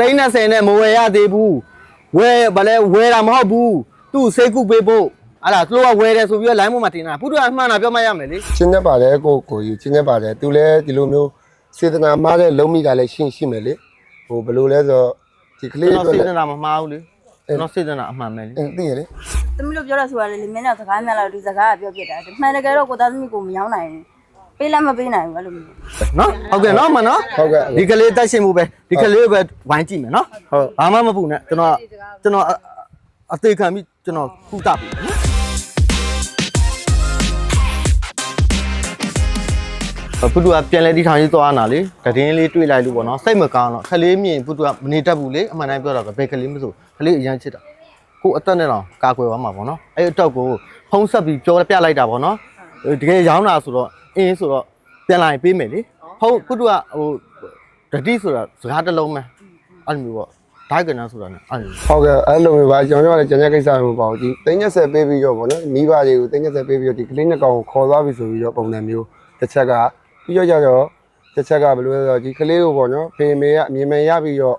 သိန်း30နဲ့မဝယ်ရသေးဘူးဝယ်ဗလဲဝယ်တာမဟုတ်ဘူးသူ့စေကုပေးဖို့အဲ့ဒါသူတို့ကဝယ်တယ်ဆိုပြီးတော့ line ပေါ်မှာတင်တာဘုရားအမှန်တာပြောမှရမယ်လေချင်းနဲ့ပါတယ်ကိုကိုယူချင်းနဲ့ပါတယ်သူလည်းဒီလိုမျိုးစေတနာမားတဲ့လုံးမိတာလည်းရှင်းရှိမယ်လေဟိုဘယ်လိုလဲဆိုတော့ဒီကလေးကျွန်တော်အတွက်စေလည်းတနာမမှားဘူးလေကျွန်တော်စေတနာအမှန်ပဲလေ အင်းသိရလေ သမီးတို့ပြောရဆိုတာလေလေမင်းနဲ့စကားများလာဒီစကားကပြောပြတာမှန်တကယ်တော့ကိုသားသမီးကိုမရောနိုင်ဘူး ပေးလည်းမပေးနိုင်ဘူးအဲ့လိုမျိုး နော်ဟုတ်ကဲ့နော်မနော်ဟုတ်ကဲ့ဒီကလေးတက်ရှင်မှုပဲဒီကလေးကိုပဲဝိုင်းကြည့်မယ်နော်ဟုတ်ဘာမှမပူနဲ့ကျွန်တော်ကျွန်တော်အအသေးခံပြီးကျွန်တော်ခုတပြီပုတူကပြန်လဲတီထောင်ကြီးသွားနာလေတည်င်းလေးတွေ့လိုက်လို့ပေါ့နော်စိတ်မကောင်းတော့ခလေးမြင်ပုတူကမနေတတ်ဘူးလေအမှန်တိုင်းပြောတော့ဘယ်ကလေးမဆိုခလေးအရန်ချစ်တာကိုအသက်နဲ့တော့ကာကွယ်သွားမှာပေါ့နော်အဲ့အတော့ကိုဖုံးဆက်ပြီးပြောပြလိုက်တာပေါ့နော်တကယ်ရောင်းတာဆိုတော့ အင်းဆိုတော့ပြန်လာရင်ပေးမယ်လေဟုတ်ပုတူကဟိုတတိဆိုတာစကားတစ်လုံးပဲအဲ့လိုမျိုးပေါ့ဒိုက်ကနန်းဆိုတာ ਨੇ အဲ့လိုဟုတ်ကဲ့အဲ့လိုမျိုးပါကျွန်တော်တို့ကလည်းကျန်တဲ့ကိစ္စမျိုးပေါ့ဒီတင်းညက်ဆက်ပေးပြီးတော့ပေါ့နော်မိဘတွေကိုတင်းညက်ဆက်ပေးပြီးတော့ဒီကလေးနှစ်ကောင်ကိုခေါ်သွားပြီဆိုပြီးတော့ပုံစံမျိုးတစ်ချက်ကပြီးတော့ကြတော့တစ်ချက်ကဘယ်လိုလဲဆိုတော့ဒီကလေးကိုပေါ့နော်ဖေမေကအမြင်မှန်ရပြီးတော့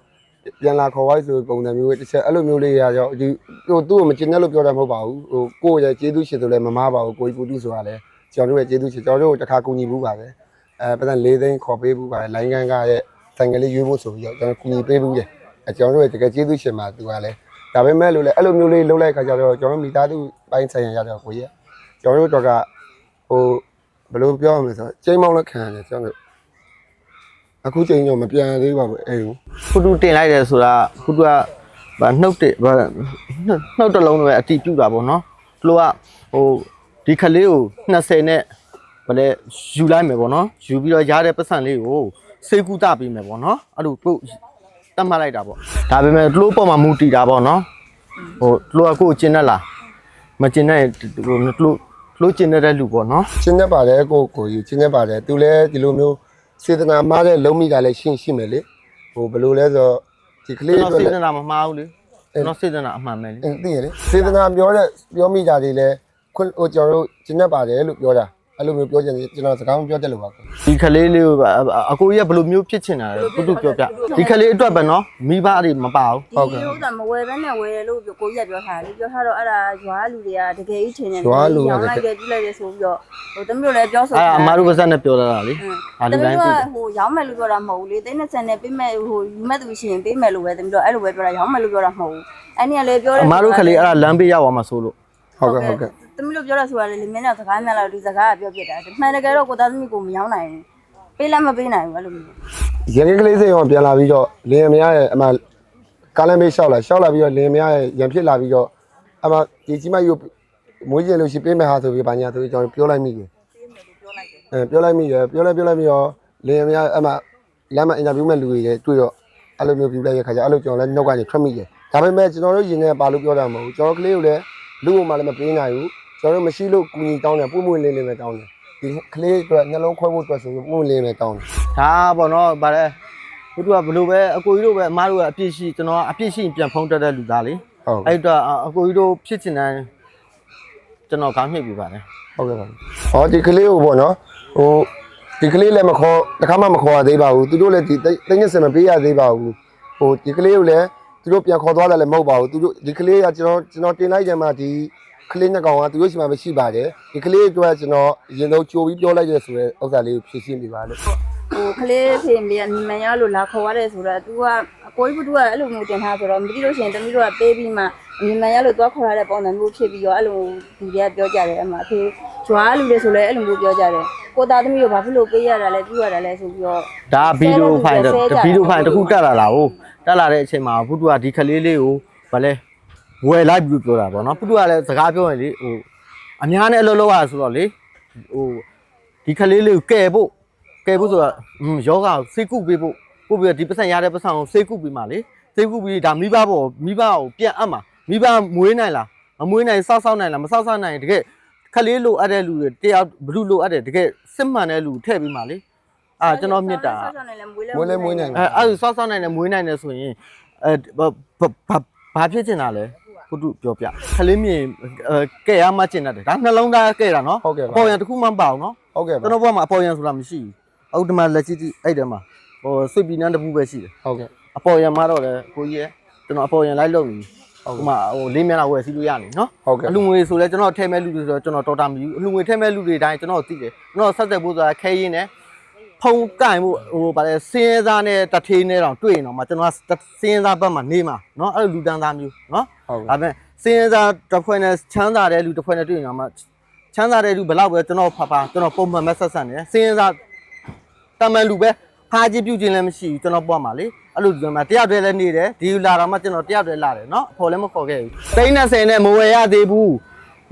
ပြန်လာခေါ်သွားဆိုပုံစံမျိုးတစ်ချက်အဲ့လိုမျိုးလေးရတော့ဒီဟိုသူ့ကိုမကျင်တဲ့လို့ပြောတာမဟုတ်ပါဘူးဟိုကိုယ့်ရဲ့ကျေးဇူးရှင်ဆိုလည်းမမားပါဘူးကိုကြီးပူတိဆိုတာလည်း ကျွန်တော်တို့ရဲ့ကျေးဇူးရှင်ကျွန်တော်တို့ကိုတစ်ခါကူညီဘူးပါပဲအဲပတ်စံ၄သိန်းခေါ်ပေးဘူးပါလိုင်းကန်ကရဲ့ဆိုင်ကလေးရွေးဖို့ဆိုပြီးတော့ကျွန်တော်ကူညီပေးဘူးတယ်အဲကျွန်တော်တို့ရဲ့တကယ်ကျေးဇူးရှင်မှာသူကလည်းဒါပေမဲ့လို့လည်းအဲ့လိုမျိုးလေးလှုပ်လိုက်ခါကျတော့ကျွန်တော်မိသားစုပိုင်းဆိုင်ရရတော့ကိုကြီးကျွန်တော်တို့တော့ကဟိုဘယ်လိုပြောရမလဲဆိုတော့ချိန်မောင်းလက်ခံရတယ်ကျွန်တော်တို့အခုချိန်တော့မပြန်သေးပါဘူးအဲ့ဟိုဖူတူတင်လိုက်တယ်ဆိုတာဖူတူကဗာနှုတ်တယ်ဗာနှုတ်နှုတ်တစ်လုံးတော့အတီးပြူတာပေါ့နော်သူတို့ကဟို ဒီခလေးကို20နဲ့ဗလဲယူလိုက်မယ်ပေါ့နော်ယူပြီးတော့ရတဲ့ပတ်စံလေးကိုစေကူတပေးမယ်ပေါ့နော်အဲ့လိုကိုတတ်မှတ်လိုက်တာပေါ့ဒါပေမဲ့သူတို့ပေါ်မှာမူတည်တာပေါ့နော်ဟိုသူတို့ကကိုယ်ကျင်တတ်လားမကျင်တဲ့ဟိုသူတို့သူတို့ကျင်တဲ့လူပေါ့နော်ချင်းနဲ့ပါတယ်ကိုကိုယူချင်းနဲ့ပါတယ်သူလည်းဒီလိုမျိုးစေတနာမားတဲ့လုံးမိတာလည်းရှင်းရှိမယ်လေဟိုဘယ်လိုလဲဆိုတော့ဒီကလေးကျွန်အတွက်တော်စေလည်းတနာမမှားဘူးလေကျွန်တော်စေတနာအမှန်ပဲလေအင်းသိရလေစေတနာပြောတဲ့ပြောမိတာတွေလည်း ခွဟိုကျွန်တော်တို့ချင်းနဲ့ပါတယ်လို့ပြောတာအဲ့လိုမျိုးပြောချင်တယ်ကျွန်တော်စကားမပြောတတ်လို့ပါကွာဒီခလေးလေးကိုအကိုကြီးကဘယ်လိုမျိုးဖြစ်ချင်တာလဲဘုသူပြောပြဒီခလေးအတွက်ပဲနော်မိဘတွေမပါဘူးဒီဥစ္စာမဝယ်ဘဲနဲ့ဝယ်တယ်လို့ကိုကြီးကပြောထားတယ်ပြောထားတော့အဲ့ဒါရွာလူတွေကတကယ်ကြီးထင်တယ်ရောင်းလိုက်တယ်ပြလိုက်တယ်ဆိုပြီးတော့ဟိုသမီးတို့လည်းပြောဆိုအဲအမားတို့ပါဇက်နဲ့ပြောလာတာလေအဲသမီးတို့ကဟိုရောင်းမယ်လို့ပြောတာမဟုတ်ဘူးလေသိန်း20နဲ့ပေးမယ်ဟိုယူမဲ့သူရှိရင်ပေးမယ်လို့ပဲသမီးတို့အဲ့လိုပဲပြောတာရောင်းမယ်လို့ပြောတာမဟုတ်ဘူးအဲ့ဒီကလည်းပြောတယ်အမားတို့ခလေးအဲ့ဒါလမ်းပေးရောက်သွားမှာဆိုလို့ဟုတ်ကဲ့ဟုတ်ကဲ့ သမီးတို့ပြောရဆိုတာလေလေမင်းနဲ့စကားများလာဒီစကားကပြောပြတာမှန်တကယ်တော့ကိုသားသမီးကိုမရောနိုင်ဘူးပေးလည်းမပေးနိုင်ဘူးအဲ့လိုမျိုးရန်ကလေးစိတ်အောင်ပြန်လာပြီးတော့လင်မယားရဲ့အမှကားလမ်းမေးလျှောက်လာလျှောက်လာပြီးတော့လင်မယားရဲ့ရန်ဖြစ်လာပြီးတော့အမှဒီကြီးမယူမွေးကျင်လို့ရှိပေးမယ်ဟာဆိုပြီးဘာညာဆိုပြီးကျွန်တော်ပြောလိုက်မိတယ်အဲပြောလိုက်မိရပြောလိုက်ပြောလိုက်ပြီးတော့လင်မယားအမှလမ်းမှာအင်တာဗျူးမဲ့လူတွေလည်းတွေ့တော့အဲ့လိုမျိုးပြလိုက်ရခါကျအဲ့လိုကျွန်တော်လည်းနှုတ်ကနေထွက်မိတယ်ဒါပေမဲ့ကျွန်တော်တို့ရင်ထဲပါလို့ပြောတာမဟုတ်ဘူးကျွန်တော်ကလေးကိုလည်းလူ့ဘုံမှာလည်းမပေးနိုင်ဘူး ကျွန်တော်တို့မရှိလို့ကူညီတောင်းတယ်ပုံမွေးလင်းလင်းပဲတောင်းတယ်ဒီကလေးအတွက်နှလုံးခွဲဖို့အတွက်ဆိုပြီးပုံမွေးလင်းပဲတောင်းတယ်ဒါပေါ့နော်ဗါလဲဘုသူကဘလို့ပဲအကိုကြီးတို့ပဲအမားတို့ကအပြစ်ရှိကျွန်တော်ကအပြစ်ရှိပြန်ဖုံးတက်တဲ့လူသားလေဟုတ်အဲ့တော့အကိုကြီးတို့ဖြစ်ချင်တယ်ကျွန်တော်ခေါင်းမြှပ်ပြပါတယ်ဟုတ်ကဲ့ပါဟောဒီကလေးကိုပေါ့နော်ဟိုဒီကလေးလည်းမခေါ်တခါမှမခေါ်ရသေးပါဘူးသူတို့လည်းဒီတင်းငယ်စင်မပေးရသေးပါဘူးဟိုဒီကလေးကိုလည်းသူတို့ပြန်ခေါ်သွားတယ်လည်းမဟုတ်ပါဘူးသူတို့ဒီကလေးကကျွန်တော်ကျွန်တော်တင်လိုက်တယ်မှာဒီ ကလေးနှစ်ကောင်ကသူတို့ရှိမှမရှိပါတယ်ဒီကလေးအတွက်ကျွန်တော်အရင်ဆုံးကြိုပြီးပြောလိုက်ရဆိုတဲ့ဥစ္စာလေးကိုဖြည့်ရှင်းပြပါလို့ဟိုကလေးဖေမေကမြင်မရလို့လာခေါ်ရတယ်ဆိုတော့ तू ကအကိုကြီးက तू ကအဲ့လိုမျိုးတင်ထားဆိုတော့မသိလို့ရှိရင်သမီးတို့ကပေးပြီးမှမြင်မရလို့သွားခေါ်ရတဲ့ပုံစံမျိုးဖြစ်ပြီးတော့အဲ့လိုဒီတွေကပြောကြတယ်အမှအဖေဂျွာလူတွေဆိုလည်းအဲ့လိုမျိုးပြောကြတယ်ကိုသားသမီးတို့ဘာဖြစ်လို့ပေးရတာလဲပြုရတာလဲဆိုပြီးတော့ဒါဗီဒီယိုဖိုင်ဗီဒီယိုဖိုင်တစ်ခုတက်လာတာဟုတ်တက်လာတဲ့အချိန်မှာဘုသူကဒီခလေးလေးကိုဗာလဲ ဝယ်လိုက်ပြီးပြောတာပေါ့နော်ဘုသူကလည်းစကားပြောရင်လေဟိုအများနဲ့အလုပ်လုပ်ရဆိုတော့လေဟိုဒီခလေးလေးကိုကယ်ဖို့ကယ်ဖို့ဆိုတာဟွန်းယောဂကိုစိတ်ကုပေးဖို့ပို့ပြီးတော့ဒီပတ်စံရတဲ့ပတ်စံကိုစိတ်ကုပေးမှလေစိတ်ကုပြီးဒါမိဘပေါ်မိဘကိုပြန်အပ်မှာမိဘမွေးနိုင်လားမမွေးနိုင်စောက်စောက်နိုင်လားမစောက်စောက်နိုင်တကယ်ခလေးလိုအပ်တဲ့လူတွေတယောက်ဘလူလိုအပ်တဲ့တကယ်စစ်မှန်တဲ့လူထည့်ပြီးမှလေအာကျွန်တော်မြစ်တာမွေးလဲမွေးနိုင်အဲအဲ့ဒါစောက်စောက်နိုင်တယ်မွေးနိုင်တယ်ဆိုရင်အဲဘာဘာဘာဖြစ်ချင်တာလဲ ပုတုပြောပြခလေးမြင်အဲကဲရမှကျင်တတ်တယ်ဒါနှလုံးသားကဲတာနော်ဟုတ်ကဲ့အပါပေါ်ရန်တစ်ခုမှမပါဘူးနော်ဟုတ်ကဲ့ပါကျွန်တော်ဘုရားမှာအပေါ်ရန်ဆိုတာမရှိဘူးအောက်တမလက်ချစ်တိအဲ့တဲမှာဟိုဆွေပြည်နန်းတစ်ပူပဲရှိတယ်ဟုတ်ကဲ့အပေါ်ရံမတော့လေကိုကြီးရကျွန်တော်အပေါ်ရံလိုက်လုပ်နေဟိုမှာဟိုလေးမျက်နှာဝယ်စီးလို့ရနေနော်ဟုတ်ကဲ့အလူငွေဆိုလဲကျွန်တော်ထဲမဲ့လူတွေဆိုတော့ကျွန်တော်တော်တာမယူအလူငွေထဲမဲ့လူတွေတိုင်းကျွန်တော်သိတယ်ကျွန်တော်ဆက်သက်ဖို့ဆိုတာခဲရင်းနဲ့ ဖုံကင်ဖို့ဟိုဗါလဲစင်းရဲသားနဲ့တထေးနဲ့တောင်တွေ့ရင်တော့မှကျွန်တော်စင်းရဲသားဘက်မှာနေမှာနော်အဲ့လိုလူတန်းသားမျိုးနော်ဟုတ်ကဲ့ဒါပေမဲ့စင်းရဲသားတစ်ဖွဲ့နဲ့ချမ်းသာတဲ့လူတစ်ဖွဲ့နဲ့တွေ့ရင်တော့မှချမ်းသာတဲ့လူဘယ်လောက်ပဲကျွန်တော်ဖာဖာကျွန်တော်ပုံမှန်မဲ့ဆက်ဆက်နေတယ်စင်းရဲသားတမန်လူပဲဖာကြည့်ပြုတ်ခြင်းလည်းမရှိဘူးကျွန်တော်ပွားမှာလေအဲ့လိုဒီမှာတယောက်တည်းလည်းနေတယ်ဒီလာတော့မှကျွန်တော်တယောက်တည်းလာတယ်နော်အဖော်လည်းမခေါ်ခဲ့ဘူးတိန်း30နဲ့မဝယ်ရသေးဘူး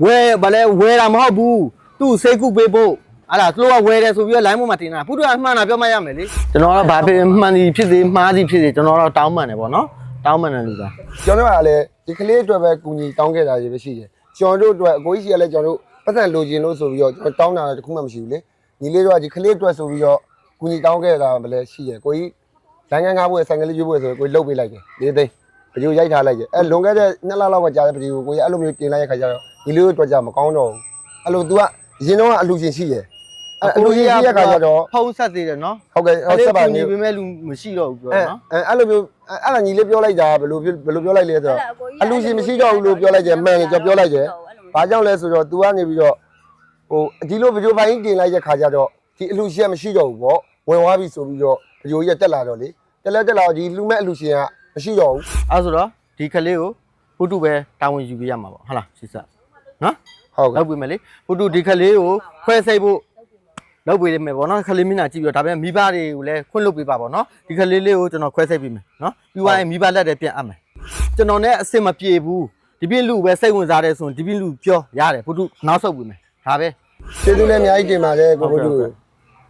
ဝယ်ဗလဲဝယ်တာမဟုတ်ဘူးသူ့စိတ်ကုပေးဖို့ အဲ့ဒါသူတို့ကဝယ်တယ်ဆိုပြီးတော့ line ပေါ်မှာတင်တာဖုတူကမှန်တာပြောမှရမယ်လေကျွန်တော်တော့ဘာဖြစ်မှန်စီဖြစ်စေမှားစီဖြစ်စေကျွန်တော်တော့တောင်းပန်တယ်ပေါ့နော်တောင်းပန်တယ်လူသားကျွန်တော်ကလည်းဒီကလေးအတွက်ပဲကူညီတောင်းခဲ့တာကြီးပဲရှိတယ်ကျွန်တော်တို့အတွက်အကိုကြီးရှိရလဲကျွန်တော်တို့ပတ်သက်လိုချင်လို့ဆိုပြီးတော့ကျွန်တော်တောင်းတာတခုမှမရှိဘူးလေညီလေးတို့ကဒီကလေးအတွက်ဆိုပြီးတော့ကူညီတောင်းခဲ့တာပဲလဲရှိတယ်ကိုကြီးနိုင်ငံငါးဘွဲဆိုင်ကလေးရွေးဘွဲဆိုကိုကြီးလှုပ်ပေးလိုက်တယ်လေးသိန်းပကြိုရိုက်ထားလိုက်တယ်အဲလွန်ခဲ့တဲ့နှစ်လလောက်ကကြာတဲ့ပကြိုကိုကြီးအဲ့လိုမျိုးတင်လိုက်ရခါကျတော့ညီလေးတို့အတွက်ကြာမကောင်းတော့ဘူးအဲ့လို तू က ရင်တော့အလူရှင်ရှိတယ်အဲ့အလူရှင်ရှိရခါကျတော့ဖုံးဆက်သေးတယ်နော်ဟုတ်ကဲ့ဟုတ်ဆက်ပါနေနေပေမဲ့လူမရှိတော့ဘူးပြောအဲနော်အဲအဲ့လိုမျိုးအဲ့ဒါညီလေးပြောလိုက်တာဘယ်လိုဘယ်လိုပြောလိုက်လဲဆိုတော့အလူရှင်မရှိတော့ဘူးလို့ပြောလိုက်တယ်မှန်တယ်ကျွန်တော်ပြောလိုက်တယ်ဘာကြောင့်လဲဆိုတော့ तू ကနေပြီးတော့ဟိုဒီလိုဗီဒီယိုပိုင်းတင်လိုက်တဲ့ခါကျတော့ဒီအလူရှင်မရှိတော့ဘူးပေါ့ဝင်သွားပြီဆိုပြီးတော့ဗီဒီယိုကြီးတက်လာတော့လေတက်လက်တက်လာတော့ဒီလူမဲ့အလူရှင်ကမရှိတော့ဘူးအဲ့ဆိုတော့ဒီကလေးကိုဖုတူပဲတာဝန်ယူပေးရမှာပေါ့ဟုတ်လားရှစ်ဆက်နော် ဟုတ်ကဲ့လောက်ပြီမယ်လေဖုတူဒီကလေးကိုခွဲစိတ်ဖို့လောက်ပေးလိမ့်မယ်ပေါ့နော်ကလေးမျက်နှာကြည့်ပြီးတော့ဒါပေမဲ့မိဘတွေကိုလည်းခွင့်လွတ်ပေးပါပေါ့နော်ဒီကလေးလေးကိုကျွန်တော်ခွဲစိတ်ပေးမယ်နော်ပြီးသွားရင်မိဘလက်တွေပြန်အပ်မယ်ကျွန်တော်နဲ့အစ်စ်မပြေဘူးဒီပြင်းလူပဲစိတ်ဝင်စားတယ်ဆိုရင်ဒီပြင်းလူပြောရတယ်ဖုတူနောက်ဆုတ်ပေးမယ်ဒါပဲကျေးဇူးလည်းအများကြီးတင်ပါတယ်ကိုကိုတို့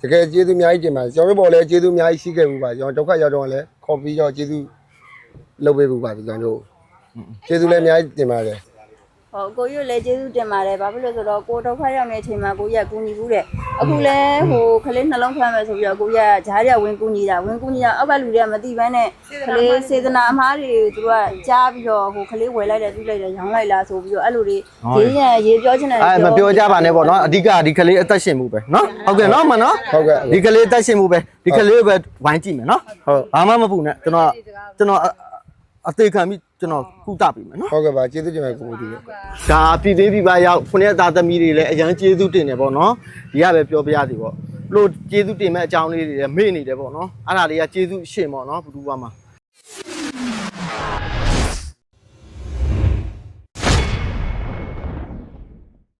တကယ်ကျေးဇူးအများကြီးတင်ပါတယ်ကျွန်တော်တို့ပေါ်လည်းကျေးဇူးအများကြီးရှိခဲ့ဘူးပါကျွန်တော်ဒုက္ခရောက်တော့လည်းခေါ်ပြီးတော့ကျေးဇူးလုပ်ပေးဘူးပါကျွန်တော်တို့ကျေးဇူးလည်းအများကြီးတင်ပါတယ် ဟောကိုကြီးလည်းကျေးဇူးတင်ပါတယ်ဘာဖြစ်လို့ဆိုတော့ကိုဒုက္ခရောက်နေတဲ့အချိန်မှာကိုကြီးကကူညီဘူးတဲ့အခုလဲဟိုခလေးနှလုံးဖမ်းမယ်ဆိုပြီးတော့ကိုကြီးကဂျားရဝင်ကူညီတာဝင်ကူညီတာအောက်ကလူတွေကမသိဘဲနဲ့ခလေးစေတနာအမားတွေသူတို့ကကြားပြီးတော့ဟိုခလေးဝယ်လိုက်တယ်သူ့လိုက်တယ်ရောင်းလိုက်လားဆိုပြီးတော့အဲ့လိုတွေရေးရရေးပြောချင်တယ်အဲမပြောကြပါနဲ့ပေါ့နော်အဓိကဒီကလေးအသက်ရှင်မှုပဲနော်ဟုတ်ကဲ့နော်မနော်ဟုတ်ကဲ့ဒီကလေးအသက်ရှင်မှုပဲဒီကလေးကိုပဲဝိုင်းကြည့်မယ်နော်ဟုတ်ဘာမှမပူနဲ့ကျွန်တော်ကျွန်တော် အအသေးခံပြီးကျွန်တော်ကုသပေးမယ်နော်ဟုတ်ကဲ့ပါကျေးဇူးတင်ပါတယ်ကိုကိုတို့ဒါပြည်သေးပြည်ပါရောက်ခုနှစ်သားသမီးတွေလည်းအရန်ကျေးဇူးတင်တယ်ပေါ့နော်ဒီကပဲပြောပြရစီပေါ့လို့ကျေးဇူးတင်မဲ့အကြောင်းလေးတွေလည်းမေ့နေတယ်ပေါ့နော်အဲ့ဒါတွေကကျေးဇူးရှင်ပေါ့နော်ဘုသူဘွားမှာ